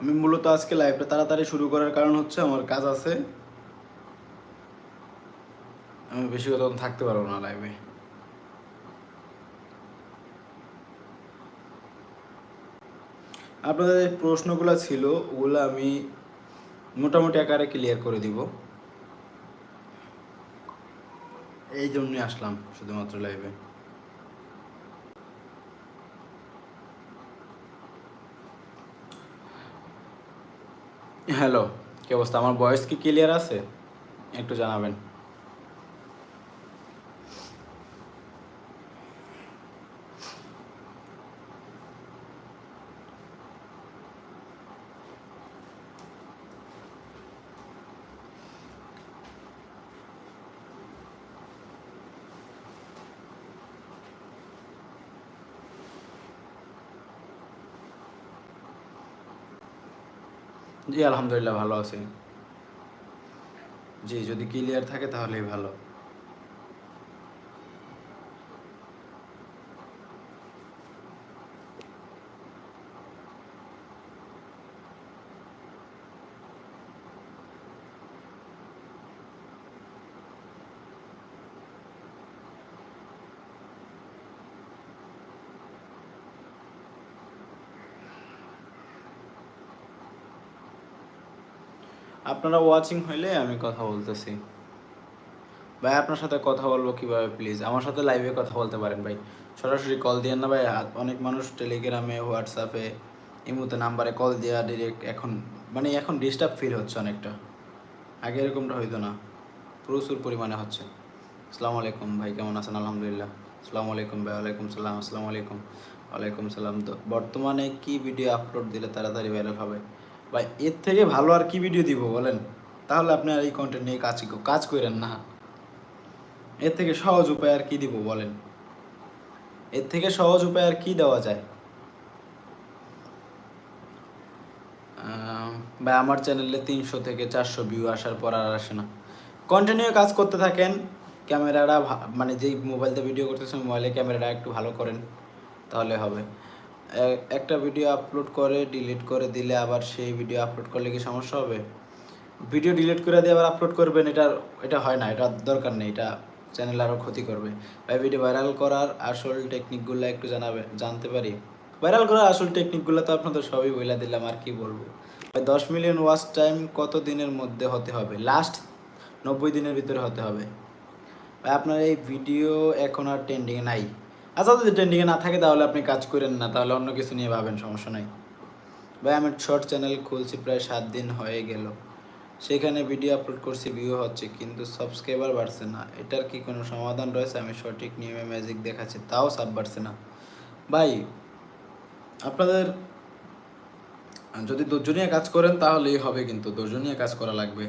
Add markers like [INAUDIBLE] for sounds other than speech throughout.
আমি মূলত আজকে লাইভটা তাড়াতাড়ি শুরু করার কারণ হচ্ছে আমার কাজ আছে। আমি বেশি কথা থাকতে পারব না লাইভে আপনাদের প্রশ্নগুলো ছিল, ওগুলো আমি মোটামুটি আকারে ক্লিয়ার করে দিব। এই জন্যই আসলাম শুধুমাত্র লাইভে হ্যালো কী অবস্থা? আমার বয়স কি ক্লিয়ার আছে? একটু জানাবেন। জি আলহামদুলিল্লাহ ভালো আছি। জি যদি ক্লিয়ার থাকে তাহলেই ভালো। আপনারা ওয়াচিং হইলে আমি কথা বলতেছি। ভাই, আপনার সাথে কথা বলব কীভাবে প্লিজ আমার সাথে লাইভে কথা বলতে পারেন ভাই। সরাসরি কল দিয়েন না ভাই। অনেক মানুষ টেলিগ্রামে হোয়াটসঅ্যাপে ইমুতে নাম্বারে কল দেওয়া ডিরেক্ট এখন মানে এখন ডিস্টার্ব ফিল হচ্ছে অনেকটা। আগে এরকমটা হইতো না। প্রচুর পরিমাণে হচ্ছে। আসসালামু আলাইকুম ভাই, কেমন আছেন? আলহামদুলিল্লাহ। আসসালামু আলাইকুম ভাই, ওয়ালাইকুম সালাম। আসসালামু আলাইকুম। ওয়ালাইকুম সালাম। তো বর্তমানে কি ভিডিও আপলোড দিলে তাড়াতাড়ি ভাইরাল হবে? ভাই, এর থেকে ভালো আর কি ভিডিও দিব বলেন? তাহলে আপনি আর এই কন্টেন্ট নিয়ে কাজ কাজ করেন না। এর থেকে সহজ উপায় আর কি দিব বলেন? এর থেকে সহজ উপায় আর কি দেওয়া যায়? ভাই, আমার চ্যানেলে তিনশো থেকে চারশো ভিউ আসার পর আর আসে না। কন্টিনিউ কাজ করতে থাকেন। ক্যামেরাটা মানে যেই মোবাইলতে ভিডিও করতেছেন মোবাইলে ক্যামেরাটা একটু ভালো করেন, তাহলে হবে। একটা ভিডিও আপলোড করে ডিলিট করে দিলে আবার সেই ভিডিও আপলোড করলে কি সমস্যা হবে? ভিডিও ডিলিট করে দিয়ে আবার আপলোড করবেন, এটা এটা হয় না, এটা দরকার নেই, এটা চ্যানেল আরও ক্ষতি করবে। ভাই ভিডিও ভাইরাল করার আসল টেকনিকগুলো একটু জানাবে জানতে পারি। ভাইরাল করার আসল টেকনিকগুলো তো আপনাদের সবই বলে দিলাম, আর কি বলব? ভাই, দশ মিলিয়ন ওয়াচ টাইম কত দিনের মধ্যে হতে হবে? লাস্ট নব্বই দিনের ভিতরে হতে হবে। ভাই, আপনার এই ভিডিও এখন আর ট্রেন্ডিংয়ে নাই। আচ্ছা যদি ট্রেন্ডিংয়ে না থাকে, তাহলে আপনি কাজ করেন না, তাহলে অন্য কিছু নিয়ে ভাবেন, সমস্যা নাই। ভাই, আমি শর্ট চ্যানেল খুলছি, প্রায় সাত দিন হয়ে গেল। সেখানে ভিডিও আপলোড করছি ভিউ হচ্ছে, কিন্তু সাবস্ক্রাইবার বাড়ছে না। এটার কি কোনো সমাধান রয়েছে? আমি সঠিক নিয়মে ম্যাজিক দেখাচ্ছি, তাও সাব বাড়ছে না। ভাই, আপনাদের, যদি দুজনিয়া কাজ করেন, তাহলেই হবে কিন্তু দুজনিয়া কাজ করা লাগবে।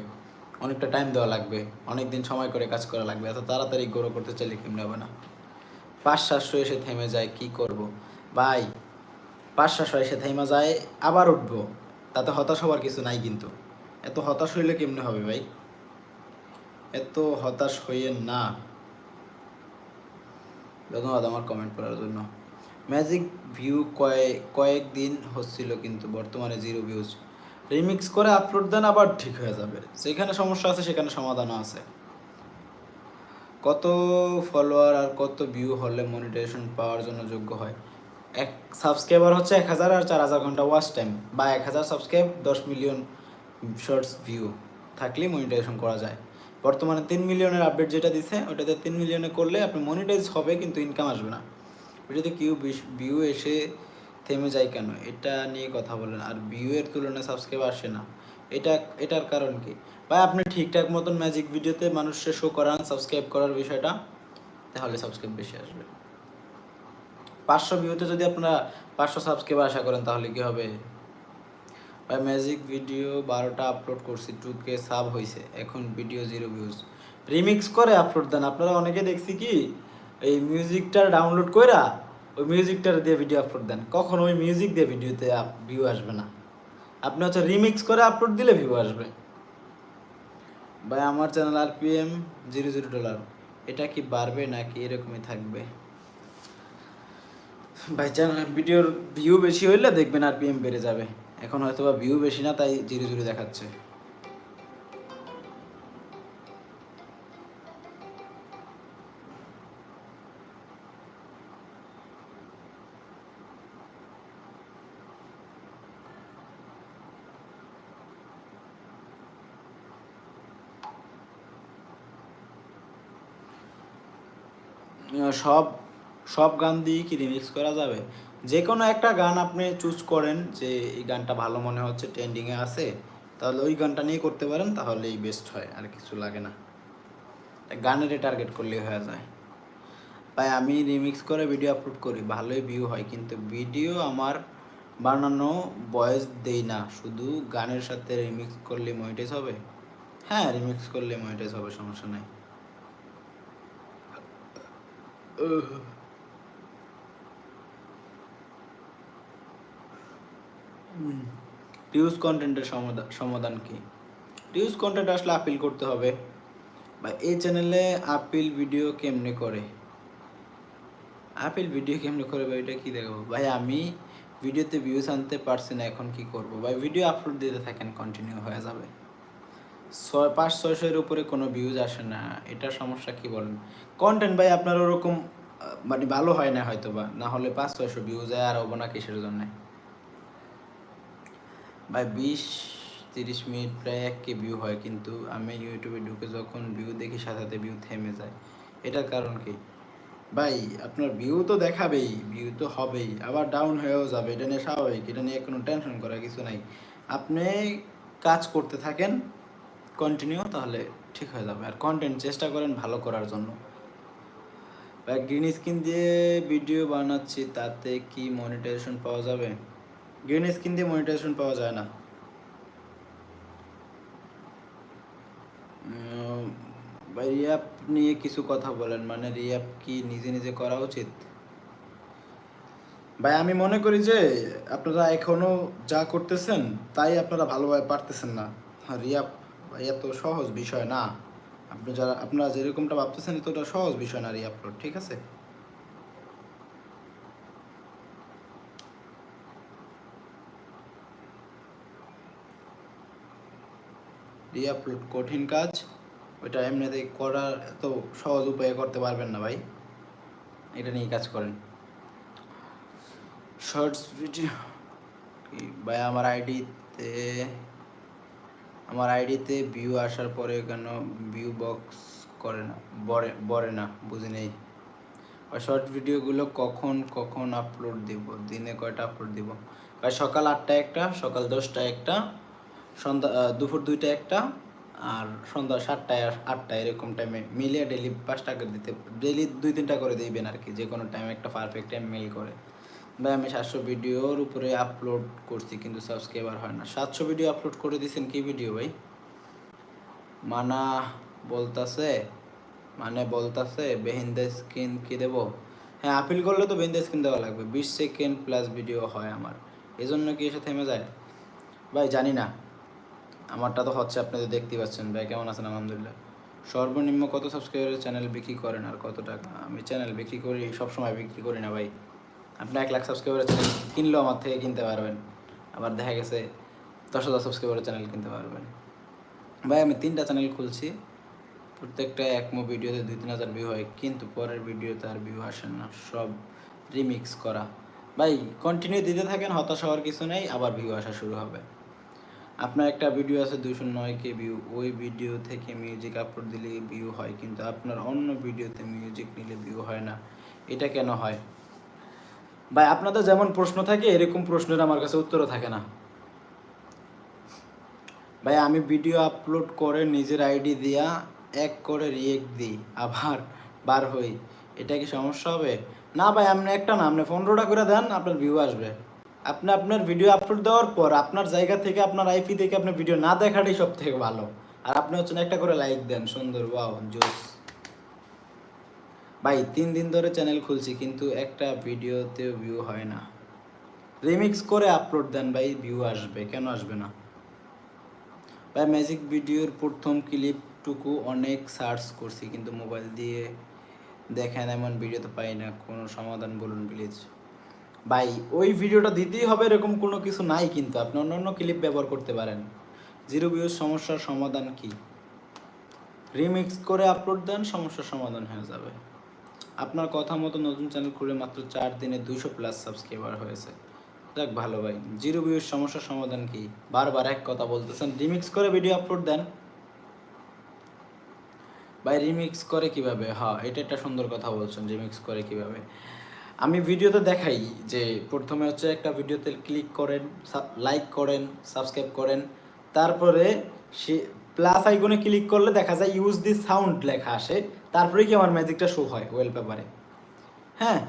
অনেকটা টাইম দেওয়া লাগবে অনেক দিন সময় করে কাজ করা লাগবে, এত তাড়াতাড়ি গ্রো করতে চাইলে কেমনে হবে না? পাঁচ সাতশো এসে থেমে যায়, কি করব? ভাই পাঁচ সাতশো এসে থেমে যায়, আবার উঠবো। তাতে হতাশ হওয়ার কিছু নাই কিন্তু। এত হতাশ হইলে কেমনে হবে ভাই? এত হতাশ হইয়েন না। ধন্যবাদ আমার কমেন্ট করার জন্য। ম্যাজিক ভিউ কয়েক কয়েকদিন হচ্ছিল কিন্তু বর্তমানে জিরো ভিউজ রিমিক্স করে আপলোড দেন, আবার ঠিক হয়ে যাবে। যেখানে সমস্যা আছে, সেখানে সমাধানও আছে। কত ফলোয়ার আর কত ভিউ হলে মনিটাইজেশন পাওয়ার জন্য যোগ্য হয়? এক সাবস্ক্রাইবার হচ্ছে এক হাজার আর চার হাজার ঘণ্টা ওয়াচ টাইম বা এক হাজার সাবস্ক্রাইব দশ মিলিয়ন শর্টস ভিউ থাকলেই মনিটাইজেশন করা যায়। বর্তমানে তিন মিলিয়নের আপডেট যেটা দিছে, ওটাতে তিন মিলিয়নে করলে আপনি মনিটাইজ হবে কিন্তু ইনকাম আসবে না। ওটাতে কিউ ভিউ এসে থেমে যায় কেন? এটা নিয়ে কথা বলেন। আর ভিউ এর তুলনায় সাবস্ক্রাইব আসে না। এটা, এটার কারণ কি? ভাই, আপনি ঠিকঠাক মতন ম্যাজিক ভিডিওতে মানুষকে শো করান সাবস্ক্রাইব করার বিষয়টা, তাহলে সাবস্ক্রাইব বেশি আসবে। পাঁচশো ভিউতে যদি আপনারা পাঁচশো সাবস্ক্রাইব আশা করেন, তাহলে কি হবে? ভাই ম্যাজিক ভিডিও বারোটা আপলোড করছি টু কে সাব হয়েছে এখন ভিডিও জিরো ভিউজ রিমিক্স করে আপলোড দেন। আপনারা অনেকে দেখছি কি, এই মিউজিকটা ডাউনলোড কইরা, ওই মিউজিকটার দিয়ে ভিডিও আপলোড দেন। কখন ওই মিউজিক দিয়ে ভিডিওতে ভিউ আসবে না। আপনি হচ্ছে রিমিক্স করে আপলোড দিলে ভিউ আসবে। ভাই আমার channel R P M zero zero dollar. এটা কি বাড়বে নাকি এরকমই থাকবে? ভাই চ্যানেল ভিডিওর ভিউ বেশি হইলে দেখবেন আর পি এম বেড়ে যাবে। এখন হয়তো বা ভিউ বেশি না তাই জিরো জিরো দেখাচ্ছে। সব সব গান দিয়ে কি রিমিক্স করা যাবে? যে কোনো একটা গান আপনি চুজ করেন যে এই গানটা ভালো মনে হচ্ছে ট্রেন্ডিংয়ে আছে, তাহলে ওই গানটা নিয়ে করতে পারেন, তাহলেই বেস্ট হয়, আর কিছু লাগে না। গানেরই টার্গেট করলেই হয়ে যায়। ভাই, আমি রিমিক্স করে ভিডিও আপলোড করি, ভালোই ভিউ হয়, কিন্তু ভিডিও আমার বানানো ভয়েস দেই না, শুধু গানের সাথে রিমিক্স করলে মনিটাইজ হবে? হ্যাঁ রিমিক্স করলে মনিটাইজ হবে, সমস্যা নাই। রিউজ কন্টেন্টের সমাধান কি? রিউজ কন্টেন্ট আসলে আপিল করতে হবে। বা এই চ্যানেলে আপিল ভিডিও কেমনে করে? আপিল ভিডিও কেমনে করে ভাই? এটা কি দেখাবো? ভাই, আমি ভিডিওতে ভিউজ আনতে পারছি না, এখন কি করব? ভাই ভিডিও আপলোড দিতে থাকেন কন্টিনিউ হয়ে যাবে। ছয়, পাঁচ, ছয়শোর উপরে কোনো ভিউজ আসে না। এটা সমস্যা কি বলেন? কন্টেন্ট ভাই আপনার ওরকম মানে ভালো হয় না হয়তো বা না হলে পাঁচ, ছয়শো ভিউজ যায় আর হব না কিসের জন্যে? ভাই, বিশ, তিরিশ মিনিট প্রায় এক কে ভিউ হয়, কিন্তু আমি ইউটিউবে ঢুকে যখন ভিউ দেখি, সাথে সাথে ভিউ থেমে যায়। এটার কারণ কি? ভাই, আপনার ভিউ তো দেখাবেই ভিউ তো হবেই, আবার ডাউন হয়েও যাবে। এটা নিয়ে স্বাভাবিক, এটা নিয়ে কোনো টেনশন করার কিছু নাই। আপনি কাজ করতে থাকেন কন্টিনিউ তাহলে ঠিক হয়ে যাবে। আর কন্টেন্ট চেষ্টা করেন ভালো করার জন্য। গ্রিন স্ক্রিন দিয়ে ভিডিও বানাচ্ছি, তাতে কি মনিটাইজেশন পাওয়া যাবে? গ্রিন স্ক্রিন দিয়ে মনিটাইজেশন পাওয়া যায় না। রিয়াপ নিয়ে কিছু কথা বলেন। মানে রিয়াপ কি নিজে নিজে করা উচিত? ভাই, আমি মনে করি যে আপনারা এখনও যা করতেছেন, তাই আপনারা ভালোভাবে পারতেছেন না। রিয়াপ এত সহজ বিষয় না। আপনি যারা, আপনারা যেরকমটা ভাবতেছেন, এতটা সহজ বিষয় না রিয়াপলোড ঠিক আছে? রিআপলোড কঠিন কাজ, ওইটা এমনিতে করার এত সহজ উপায়ে করতে পারবেন না ভাই। এটা নিয়ে কাজ করেন। শর্টস ভিডিও ভাই, আমার আইডিতে আমার আইডিতে ভিউ আসার পরে কেন ভিউ বক্স করে না, বরে বরে না, বুঝি নেই। আর শর্ট ভিডিওগুলো কখন কখন আপলোড দিব, দিনে কয়টা আপলোড দিব? ভাই সকাল আটটা একটা, সকাল দশটা একটা, সন্ধ্যা দুপুর দুইটা একটা, আর সন্ধ্যা সাতটায় আটটা এরকম টাইমে মিলিয়ে ডেলি পাঁচ টাকা দিতে ডেলি দুই তিনটা করে দিবেন আর কি যে কোনো টাইমে একটা পারফেক্ট টাইম মিল করে। ভাই আমি সাতশো ভিডিওর উপরে আপলোড করছি, কিন্তু সাবস্ক্রাইবার হয় না। সাতশো ভিডিও আপলোড করে দিয়েছেন কি ভিডিও ভাই? মানা বলতাছে মানে বলতাছে বেহিন্দা স্ক্রিন কি দেবো? হ্যাঁ আপিল করলে তো বেহিন্দা স্ক্রিন দেওয়া লাগবে। বিশ সেকেন্ড প্লাস ভিডিও হয় আমার। এই জন্য কি এসে থেমে যায়? ভাই, জানি না। আমারটা তো হচ্ছে, আপনি তো দেখতেই পাচ্ছেন। ভাই, কেমন আছেন? আলহামদুলিল্লাহ। সর্বনিম্ন কত সাবস্ক্রাইবারের চ্যানেল বিক্রি করেন আর কত টাকা? আমি চ্যানেল বিক্রি করি, সবসময় বিক্রি করি না ভাই। আপনি এক লাখ সাবস্ক্রাইবারের চ্যানেল কিনলেও আমার থেকে কিনতে পারবেন। আবার দেখা গেছে দশ হাজার সাবস্ক্রাইবারের চ্যানেল কিনতে পারবেন। ভাই, আমি তিনটা চ্যানেল খুলছি। প্রত্যেকটা এক একমো ভিডিওতে দুই তিন হাজার ভিউ হয়, কিন্তু পরের ভিডিওতে আর ভিউ আসে না। সব রিমিক্স করা। ভাই কন্টিনিউ দিতে থাকেন, হতাশ হওয়ার কিছু নেই, আবার ভিউ আসা শুরু হবে। আপনার একটা ভিডিও আছে দুশো নয় কে ভিউ ওই ভিডিও থেকে মিউজিক আপলোড দিলে ভিউ হয়, কিন্তু আপনার অন্য ভিডিওতে মিউজিক নিলে ভিউ হয় না। এটা কেন হয়? ভাই, আপনাদের যেমন প্রশ্ন থাকে, এরকম প্রশ্নের আমার কাছে উত্তরও থাকে না। ভাই, আমি ভিডিও আপলোড করে নিজের আইডি দিয়া এক করে রিয়েক্ট দিই, আবার বার হই। এটা কি সমস্যা হবে? না ভাই, আপনি একটা না, আপনি পনেরোটা করে দেন, আপনার ভিউ আসবে। আপনি আপনার ভিডিও আপলোড দেওয়ার পর আপনার জায়গা থেকে আপনার আইপি থেকে আপনার ভিডিও না দেখাটাই সব থেকে ভালো। আর আপনি হচ্ছেন একটা করে লাইক দেন, সুন্দর ওয়াও জোস। ভাই, তিন দিন ধরে চ্যানেল খুলছি, কিন্তু একটা ভিডিওতেও ভিউ হয় না। রিমিক্স করে আপলোড দেন ভাই ভিউ আসবে, কেন আসবে না? ভাই ম্যাজিক ভিডিওর প্রথম ক্লিপটুকু অনেক সার্চ করছি, কিন্তু মোবাইল দিয়ে দেখেন এমন ভিডিও তো পাই না, কোনো সমাধান বলুন প্লিজ ভাই, ওই ভিডিওটা দিতেই হবে এরকম কোনো কিছু নাই কিন্তু, আপনি অন্য অন্য ক্লিপ ব্যবহার করতে পারেন। জিরো ভিউজ সমস্যার সমাধান কি? রিমিক্স করে আপলোড দেন, সমস্যার সমাধান হয়ে যাবে। আপনার কথা মতো নতুন চ্যানেল খুলে মাত্র চার দিনে দুশো প্লাস সাবস্ক্রাইবার হয়েছে। যাক, ভালো ভাই। জিরো ভিউজ সমস্যার সমাধান কি? বারবার এক কথা বলতেছেন। রিমিক্স করে ভিডিও আপলোড দেন। ভাই রিমিক্স করে কীভাবে? হ্যাঁ এটা একটা সুন্দর কথা বলছেন রিমিক্স করে কীভাবে? আমি ভিডিওতে দেখাই যে, প্রথমে হচ্ছে একটা ভিডিওতে ক্লিক করেন লাইক করেন সাবস্ক্রাইব করেন। তারপরে সে প্লাস আইকনে ক্লিক করলে দেখা যায় ইউজ দি সাউন্ড লেখা আসে। তারপরে কি আমার ম্যাজিকটা শো হয় ওয়েল পেপারে হ্যাঁ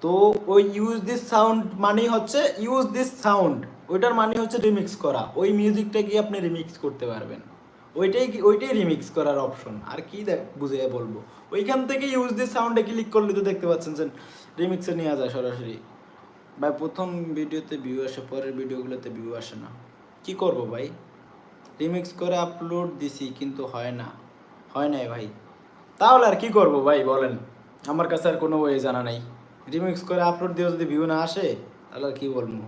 তো ওই ইউজ দিস সাউন্ড মানেই হচ্ছে ইউজ দিস সাউন্ড ওইটার মানে হচ্ছে রিমিক্স করা। ওই মিউজিকটা গিয়ে আপনি রিমিক্স করতে পারবেন। ওইটাই কি- ওইটাই রিমিক্স করার অপশন আর কি দেখ বুঝে বলব। ওইখান থেকে ইউজ দিস সাউন্ডে ক্লিক করলে তো দেখতে পাচ্ছেন যে রিমিক্সে নেওয়া যায় সরাসরি। ভাই, প্রথম ভিডিওতে ভিউ আসে, পরের ভিডিওগুলোতে ভিউ আসে না। কি করব ভাই? রিমিক্স করে আপলোড দিছি, কিন্তু হয় না। হয় নাই ভাই। তাহলে আর কি করব ভাই, বলেন। আমার কাছে আর কোনো ওয়ে জানা নাই। রিমিক্স করে আপলোড দিয়ে যদি ভিউ না আসে, তাহলে আর কি বলব?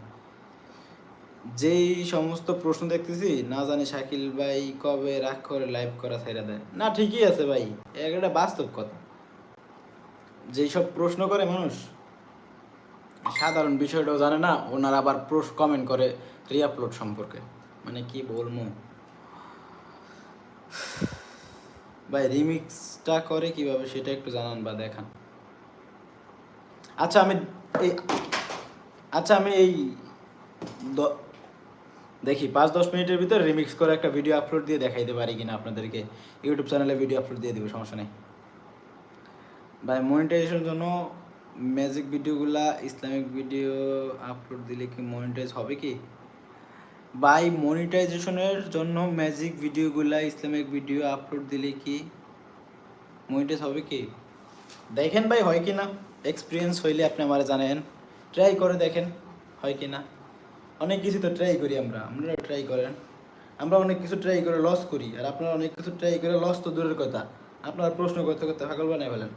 যেই সমস্ত প্রশ্ন দেখতেছি, না জানি শাকিল ভাই কবে রাগ করে লাইভ করা ছেড়ে দেয়। না, ঠিকই আছে ভাই একটা বাস্তব কথা। যেই সব প্রশ্ন করে মানুষ, সাধারণ বিষয়টাও জানে না, ওনারা আবার প্রোস কমেন্ট করে রিআপলোড সম্পর্কে। মানে কি বলব? ভাই, রিমিক্সটা করে কীভাবে সেটা একটু জানান বা দেখান। আচ্ছা আমি এই আচ্ছা আমি এই দেখি, পাঁচ দশ মিনিটের ভিতরে রিমিক্স করে একটা ভিডিও আপলোড দিয়ে দেখাইতে পারি কিনা আপনাদেরকে। ইউটিউব চ্যানেলে ভিডিও আপলোড দিয়ে দেবো, সমস্যা নেই। ভাই মনিটাইজেশনের জন্য ম্যাজিক ভিডিওগুলা ইসলামিক ভিডিও আপলোড দিলে কি মনিটাইজ হবে কি? ভাই মনিটাইজেশনের জন্য ম্যাজিক ভিডিওগুলা ইসলামিক ভিডিও আপলোড দিলে কি মনিটাইজ হবে কি? দেখেন ভাই, হয় কি না এক্সপিরিয়েন্স হইলে আপনি আমার জানেন। ট্রাই করে দেখেন, হয় কি না অনেক কিছু তো ট্রাই করি আমরা। আপনারা ট্রাই করেন। আমরা অনেক কিছু ট্রাই করে লস করি। আর আপনারা অনেক কিছু ট্রাই করে লস তো দূরের কথা। আপনারা প্রশ্ন করতে করতে পাগল বানাই ফেলেন।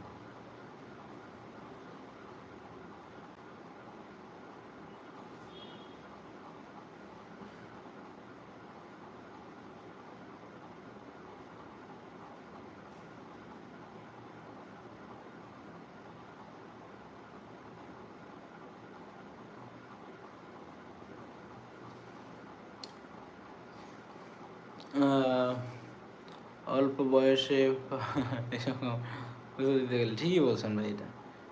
বয়সে এরকম দিতে গেলে ঠিকই বলছেন ভাই এটা।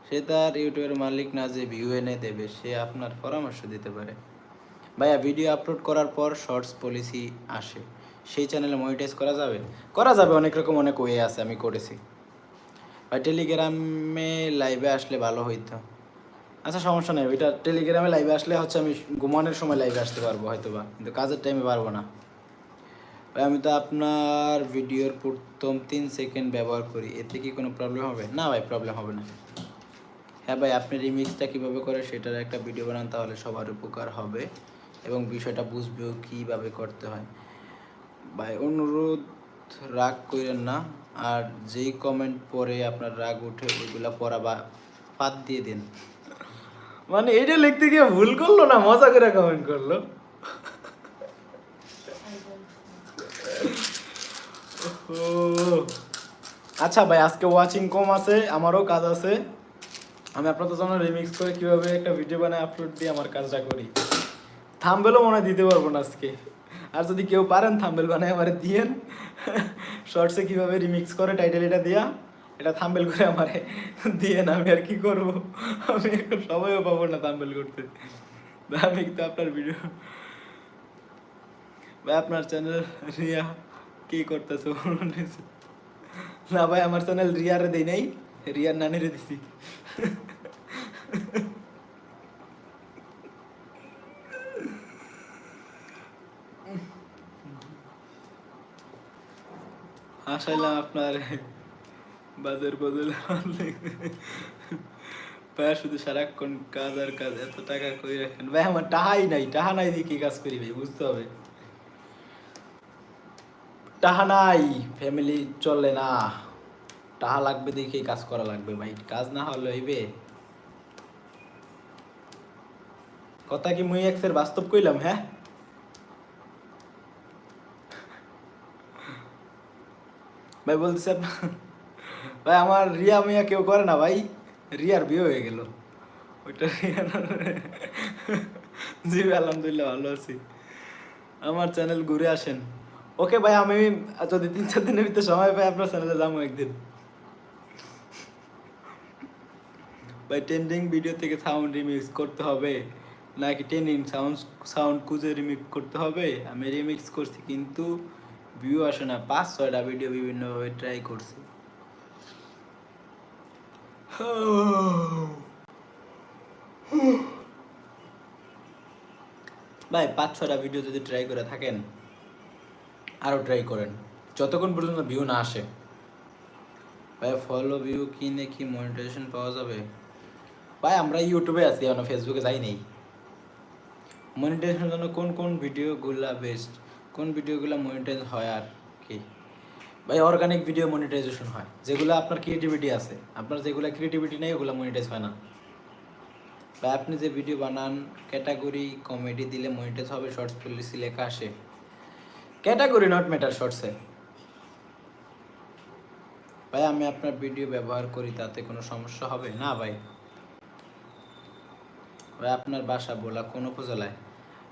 সে তার ইউটিউবের মালিক না যে ভিউ এনে দেবে, সে আপনার পরামর্শ দিতে পারে। ভাইয়া, ভিডিও আপলোড করার পর শর্টস পলিসি আসে। সেই চ্যানেলে মনিটাইজ করা যাবে? করা যাবে, অনেক রকম, অনেক ওয়ে আছে, আমি করেছি। ভাই টেলিগ্রামে লাইভে আসলে ভালো হইতো। আচ্ছা সমস্যা নেই, ওইটা টেলিগ্রামে লাইভে আসলে হচ্ছে আমি ঘুমানোর সময় লাইভে আসতে পারব হয়তো বা কিন্তু কাজের টাইমে পারব না। আমি তো আপনার ভিডিওর প্রথম তিন সেকেন্ড ব্যবহার করি, এতে কি কোনো প্রবলেম হবে? না ভাই প্রবলেম হবে না। হ্যাঁ ভাই, আপনি রিমিক্সটা কীভাবে করে সেটার একটা ভিডিও বানান, তাহলে সবার উপকার হবে এবং বিষয়টা বুঝবেও কীভাবে করতে হয়। ভাই, অনুরোধ রাগ করেন না, আর যেই কমেন্ট পরে আপনার রাগ উঠে ওইগুলো পড়া বা বাদ দিয়ে দিন। মানে এটা লিখতে গিয়ে ভুল করল না? মজা করে কমেন্ট করল? আচ্ছা ভাই, আজকে ওয়াচিং কম আছে, আমারও কাজ আছে। আমি আপনাদের জন্য রিমিক্স করে কীভাবে একটা ভিডিও বানায় আপলোড দিয়ে আমার কাজটা করি। থাম্বেলও মনে দিতে পারব না আজকে। আর যদি কেউ পারেন থাম্বেল বানায় আমার দিয়েন। শর্টসে কীভাবে রিমিক্স করে টাইটেল এটা দিয়া, এটা থাম্বেল করে আমারে দিয়েন, আমি আর কি করব? আমি এখন পাবো না থাম্বেল করতে। আমি তো আপনার ভিডিও ভাই, আপনার চ্যানেল রিয়া কি করতেছে। না ভাই, আমার চ্যানেল রিয়ারে দেই নাই। রিয়ার নানিরে দিছি। হাসাইলাম আপনার। বাজার বদল ভাই শুধু সারাক্ষণ কাজ আর কাজ, এত টাকা কই রাখেন? ভাই, আমার টাহাই নাই। টাহা নাই দিয়ে কি কাজ করি ভাই? বুঝতে হবে। টাহা নাই ফ্যামিলি চলে না। টাহা লাগবে দেখে কাজ করা লাগবে ভাই, কাজ না হলে হইবে। কথা কি মুই এক্সের বাস্তব কইলাম হ্যাঁ? ভাই বলতেছে ভাই আমার রিয়া মিয়া কেউ করে না ভাই, রিয়ার বিয়ে হয়ে গেল। ওইটা রিয়ার জি আলহামদুলিল্লাহ ভালো আছি। আমার চ্যানেল ঘুরে আসেন। ওকে ভাই, আমি যদি তিন চার দিনের ভিতরে সময় পাই, আপনার চ্যানেলে যাব একদিন। ভাই ট্রেন্ডিং ভিডিও থেকে সাউন্ড রিমিক্স করতে হবে। নাকি ট্রেন্ডিং সাউন্ড সাউন্ড খুঁজে রিমিক্স করতে হবে? আমি রিমিক্স করছি, কিন্তু ভিউ আসে না। পাঁচ, ছয়টা ভিডিও বিভিন্নভাবে ট্রাই করছি। ভাই, পাঁচ ছটা ভিডিও যদি ট্রাই করে থাকেন আরও ট্রাই করেন। যতক্ষণ পর্যন্ত ভিউ না আসে। ভাই ফলো ভিউ কিনে কি মনিটাইজেশন পাওয়া যাবে? ভাই, আমরা ইউটিউবে আছি, এখন ফেসবুকে যাই নেই। মনিটাইজেশনের জন্য কোন কোন ভিডিওগুলা বেস্ট কোন ভিডিওগুলো মনিটাইজ হয় আর কি? ভাই অর্গানিক ভিডিও মনিটাইজেশন হয়। যেগুলো আপনার ক্রিয়েটিভিটি আছে। আপনার যেগুলো ক্রিয়েটিভিটি নেই, ওগুলো মনিটাইজ হয় না। বা আপনি যে ভিডিও বানান ক্যাটাগরি কমেডি দিলে মনিটাইজ হবে শর্টস পলিসি লেখা আসে। ক্যাটাগরি নট ম্যাটার শর্টসে ভাই, আমি আপনার ভিডিও ব্যবহার করি, তাতে কোনো সমস্যা হবে? না, ভাই। ভাই, আপনার বাসা বোলা কোন উপজেলায়?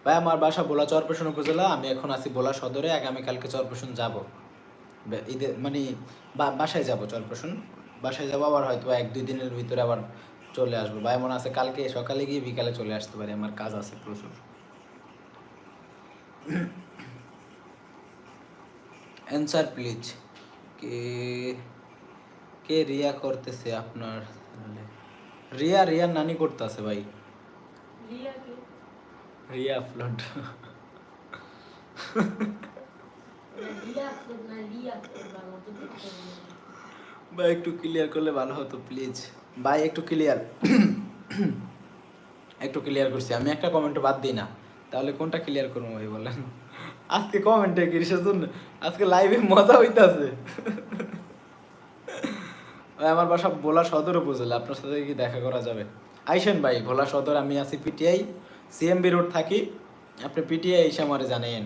ভাই, আমার বাসা বোলা চরপেশন উপজেলা। আমি এখন আছি বোলা সদরে। আগামীকালকে চরপেশন যাব। ঈদে মানে বাসায় যাব চরপেশন বাসায় যাব, আবার হয়তো এক, দুই দিনের ভিতরে আবার চলে আসব। ভাই, মনে আছে কালকে সকালে গিয়ে বিকালে চলে আসতে পারি। আমার কাজ আছে প্রচুর। অ্যান্সার প্লিজ কে কে রিয়া করতেছে আপনার? রিয়া রিয়া নানি করতেছে ভাই। রিয়া আপলোড। ভাই একটু ক্লিয়ার করলে ভালো হতো প্লিজ ভাই একটু ক্লিয়ার একটু ক্লিয়ার করছি। আমি একটা কমেন্ট বাদ দিই না। তাহলে কোনটা ক্লিয়ার করব ভাই বলেন। আজকে কমেন্টে কিসের জন্য আজকে লাইভে মজা হইতাছে। আমার বাসা ভোলা সদর উপজেলা, আপনার সাথে কি দেখা করা যাবে? আইসেন ভাই, ভোলা সদর, আমি আছি পিটিআই সিএমবি রোড থাকি। আপনি পিটিআই এসে আমারে জানাইন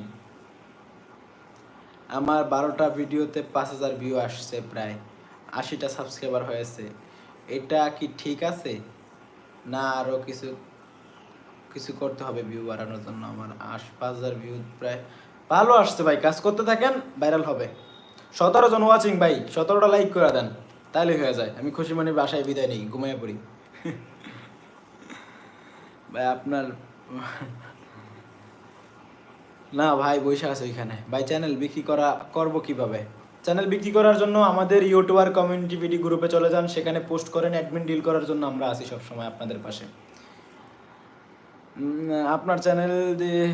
আমার বারোটা ভিডিওতে পাঁচ হাজার ভিউ আসছে প্রায়, আশিটা সাবস্ক্রাইবার হয়েছে। এটা কি ঠিক আছে? না আরও কিছু কিছু করতে হবে ভিউ বাড়ানোর জন্য। আমার আশ, পাঁচ হাজার ভিউ প্রায় ভালো আসছে ভাই, কাজ করতে থাকেন ভাইরাল হবে। সতেরো জন ওয়াচিং ভাই, সতেরোটা লাইক করে দেন তাহলে হয়ে যায়। আমি খুশি মনে বাসায় বিদায় নেই ঘুমিয়ে পড়ি। [LAUGHS] ভাই, আপনার না ভাই, বসে আছে ওইখানে। ভাই চ্যানেল বিক্রি করা, করব কীভাবে? চ্যানেল বিক্রি করার জন্য আমাদের ইউটিউবার কমিউনিটি ভিডি গ্রুপে চলে যান, সেখানে পোস্ট করেন অ্যাডমিন ডিল করার জন্য আমরা আছি সব সময় আপনাদের পাশে। আপনার চ্যানেল দিয়ে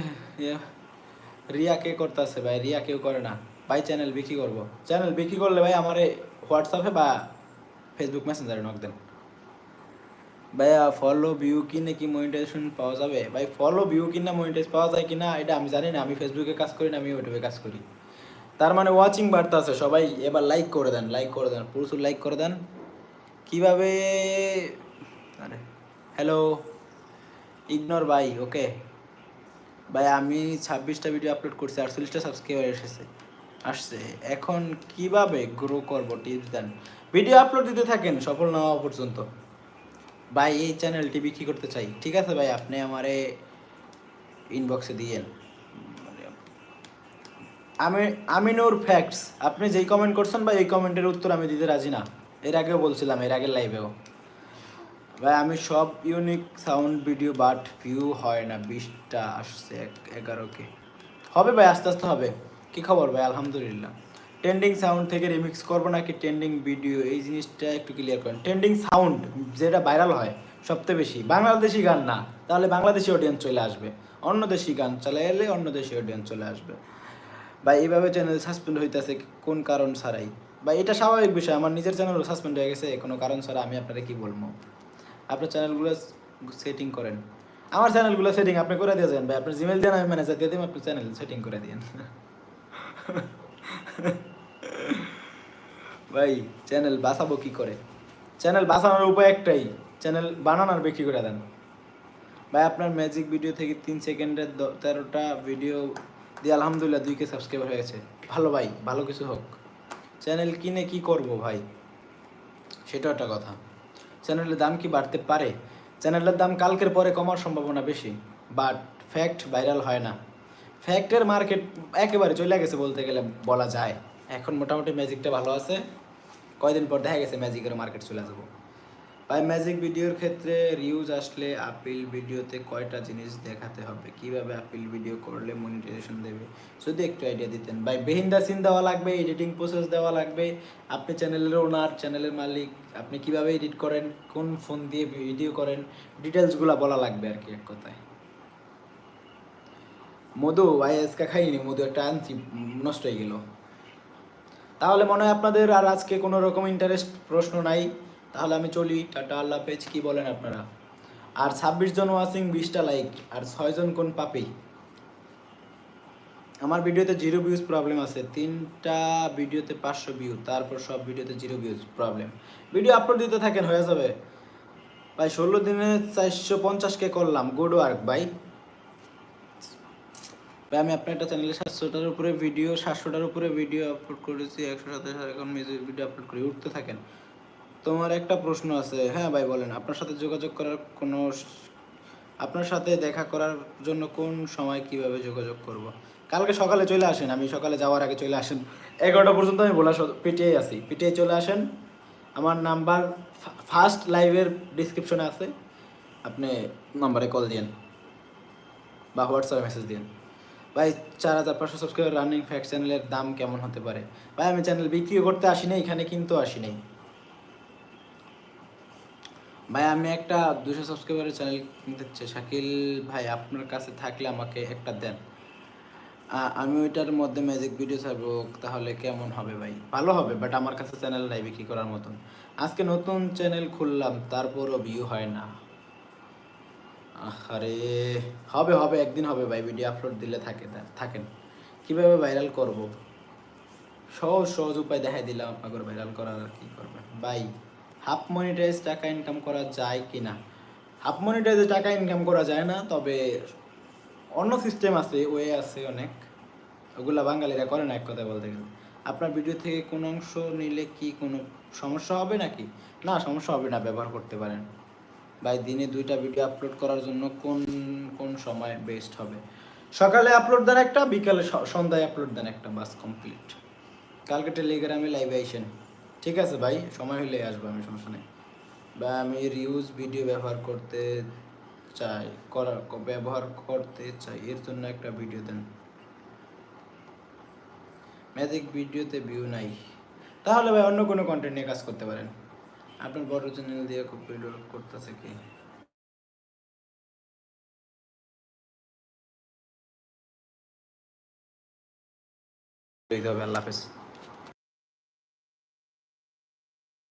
রিয়া কে করতেছে ভাই? রিয়া কেউ করে না। ভাই চ্যানেল বিক্রি করব। চ্যানেল বিক্রি করলে ভাই আমার হোয়াটসঅ্যাপে বা ফেসবুক মেসেঞ্জারে নক দেন। ভাইয়া ফলো ভিউ কিনে কি মনিটাইজেশন পাওয়া যাবে? ভাই ফলো ভিউ কিনা মনিটাইজ পাওয়া যায় কিনা, এটা আমি জানি না। আমি ফেসবুকে কাজ করি না, আমি ইউটিউবে কাজ করি। তার মানে ওয়াচিং বাড়তে আছে সবাই এবার লাইক করে দেন লাইক করে দেন, প্রচুর লাইক করে দেন। কীভাবে? আরে হ্যালো ইগনোর ভাই ওকে ভাই, আমি ছাব্বিশটা ভিডিও আপলোড করছি, আটচল্লিশটা সাবস্ক্রাইবার এসেছে। আসছে। এখন কীভাবে গ্রো করব? টিপস দেন। ভিডিও আপলোড দিতে থাকেন, সফল না হওয়া পর্যন্ত। ভাই, এই চ্যানেলটি বিক্রি করতে চাই। ঠিক আছে ভাই, আপনি আমারে ইনবক্সে দিয়েন আমি, আমিনুর ফ্যাক্টস আপনি যেই কমেন্ট করছেন বা এই কমেন্টের উত্তর আমি দিতে রাজি না। এর আগেও বলছিলাম, এর আগের লাইভেও ভাই, আমি সব unique sound video but view হয় না। বিশটা আসছে এগারোকে। হবে ভাই, আস্তে আস্তে হবে। কি খবর ভাই? আলহামদুলিল্লাহ। ট্রেন্ডিং সাউন্ড থেকে রিমিক্স করব নাকি ট্রেন্ডিং ভিডিও এই জিনিসটা একটু ক্লিয়ার করেন। ট্রেন্ডিং সাউন্ড যেটা ভাইরাল হয়, সবচেয়ে বেশি। বাংলাদেশি গান না, তাহলে বাংলাদেশি অডিয়েন্স চলে আসবে। অন্য দেশি গান চলে এলে অন্য দেশি অডিয়েন্স চলে আসবে। বা এইভাবে চ্যানেল সাসপেন্ড হইতেছে কোন কারণ ছাড়াই? বা এটা স্বাভাবিক বিষয়। আমার নিজের চ্যানেলও সাসপেন্ড হয়ে গেছে, কোনো কারণ ছাড়া আমি আপনারা কি বলব? আপনার চ্যানেলগুলো সেটিং করেন। আমার চ্যানেলগুলো সেটিং আপনি করে দিয়ে যান ভাই। আপনার জিমেল দেন আমি ম্যানেজার দিয়ে দিন আপনি চ্যানেল সেটিং করে দিন ভাই চ্যানেল বাঁচাবো কী করে? চ্যানেল বাঁচানোর উপায় একটাই চ্যানেল বানান আর বিক্রি করে দেন। ভাই, আপনার ম্যাজিক ভিডিও থেকে তিন সেকেন্ডের তেরোটা ভিডিও দিয়ে আলহামদুলিল্লাহ দুইকে সাবস্ক্রাইবার হয়ে গেছে। ভালো ভাই, ভালো কিছু হোক। চ্যানেল কিনে কি করব ভাই? সেটাও একটা কথা। চ্যানেলের দাম কি বাড়তে পারে? চ্যানেলের দাম কালকের পরে কমার সম্ভাবনা বেশি বাট ফ্যাক্ট ভাইরাল হয় না। ফ্যাক্টের মার্কেট একেবারে চলে গেছে বলতে গেলে বলা যায়। এখন মোটামুটি ম্যাজিকটা ভালো আছে। কয়দিন পর দেখা গেছে ম্যাজিকের মার্কেট চলে যাব। ভাই ম্যাজিক ভিডিওর ক্ষেত্রে রিউজ আসলে আপিল ভিডিওতে কয়টা জিনিস দেখাতে হবে? কীভাবে আপিল ভিডিও করলে মনিটাইজেশন দেবে? যদি একটু আইডিয়া দিতেন। ভাই বেহিন্দা সিন দেওয়া লাগবে এডিটিং প্রসেস দেওয়া লাগবে। আপনি চ্যানেলের ওনার চ্যানেলের মালিক, আপনি কীভাবে এডিট করেন, কোন ফোন দিয়ে ভিডিও করেন ডিটেলসগুলো বলা লাগবে আর কি এক কথায়। মধু, ভাই, আজকে খাইনি। মধু একটা আনছি, নষ্ট হয়ে গেল। তাহলে মনে হয় আপনাদের আর আজকে কোনো রকম ইন্টারেস্ট প্রশ্ন নাই। তাহলে আমি চলি, টাটা, আল্লাহ পেজ কি বলেন আপনারা? আর ছাব্বিশ জন ওয়াচিং বিশটা লাইক, আর ছয়জন কোন পাপি? আমার ভিডিওতে জিরো ভিউজ প্রবলেম আছে, তিনটা ভিডিওতে পাঁচশো ভিউ তারপর সব ভিডিওতে zero views problem video upload দিতে থাকেন, হয়ে যাবে। ভাই, ষোলো দিনে চারশো পঞ্চাশকে করলাম গুড ওয়ার্ক ভাই। ভাই, আমি আপনার একটা চ্যানেলে সাতশোটার উপরে ভিডিও সাতশোটার উপরে ভিডিও আপলোড করেছি, একশো সাতাশ এখন মিউজিক ভিডিও আপলোড করি, উঠতে থাকেন। তোমার একটা প্রশ্ন আছে। হ্যাঁ ভাই, বলেন। আপনার সাথে যোগাযোগ করার কোনো আপনার সাথে দেখা করার জন্য কোন সময় কীভাবে যোগাযোগ করব? কালকে সকালে চলে আসেন। আমি সকালে যাওয়ার আগে চলে আসেন। এগারোটা পর্যন্ত আমি বলা পিটিআই আছি। পিটিআই চলে আসেন। আমার নাম্বার ফার্স্ট লাইভের ডিসক্রিপশনে আছে। আপনি নাম্বারে কল দিন বা হোয়াটসঅ্যাপে মেসেজ দিন ভাই, চার হাজার পাঁচশো সাবস্ক্রাইবার রানিং ফ্যাক্ট চ্যানেলের দাম কেমন হতে পারে? ভাই, আমি চ্যানেল বিক্রি করতে আসি নাই এখানে কিন্তু আসি নাই ভাই, আমি একটা দুশো সাবস্ক্রাইবারের চ্যানেল কিনতে চাই। শাকিল ভাই, আপনার কাছে থাকলে আমাকে একটা দেন। আমি ওইটার মধ্যে ম্যাজিক ভিডিও ছাড়বো, তাহলে কেমন হবে ভাই? ভালো হবে বাট আমার কাছে চ্যানেল নাই বিক্রি করার মতন। আজকে নতুন চ্যানেল খুললাম, তারপরও ভিউ হয় না। আরে হবে হবে, একদিন হবে ভাই ভিডিও আপলোড দিলে থাকে থাকেন। কীভাবে ভাইরাল করব? সহজ সহজ উপায় দেখাই দিলাম আপনাকে ভাইরাল করার আর কি করবেন? ভাই হাফ মনিটাইজ টাকা ইনকাম করা যায় কি না হাফ মনিটাইজে টাকা ইনকাম করা যায় না, তবে অন্য সিস্টেম আছে, ওয়ে আছে অনেক। ওগুলা বাঙালিরা করে না, এক কথা বলতে গেলে। আপনার ভিডিও থেকে কোনো অংশ নিলে কি কোনো সমস্যা হবে নাকি? না, সমস্যা হবে না, ব্যবহার করতে পারেন। ভাই, দিনে দুইটা ভিডিও আপলোড করার জন্য কোন কোন সময় বেস্ট হবে? সকালে আপলোড দেন একটা, বিকালে সন্ধ্যায় আপলোড দেন একটা, বাস কমপ্লিট কালকে টেলিগ্রামে লাইভে আইসেন। ঠিক আছে ভাই, সময় হলে আসব আমি, সমস্যা নেই। বা আমি রিউজ ভিডিও ব্যবহার করতে চাই করার ব্যবহার করতে চাই, এর জন্য একটা ভিডিও দেন। ম্যাজিক ভিডিওতে ভিউ নাই। তাহলে ভাই অন্য কোনো কন্টেন্ট নিয়ে কাজ করতে পারেন। আপনার বড় চ্যানেল দিয়ে খুব ভিডিও করতেছে কি? আল্লাহ হাফেজ।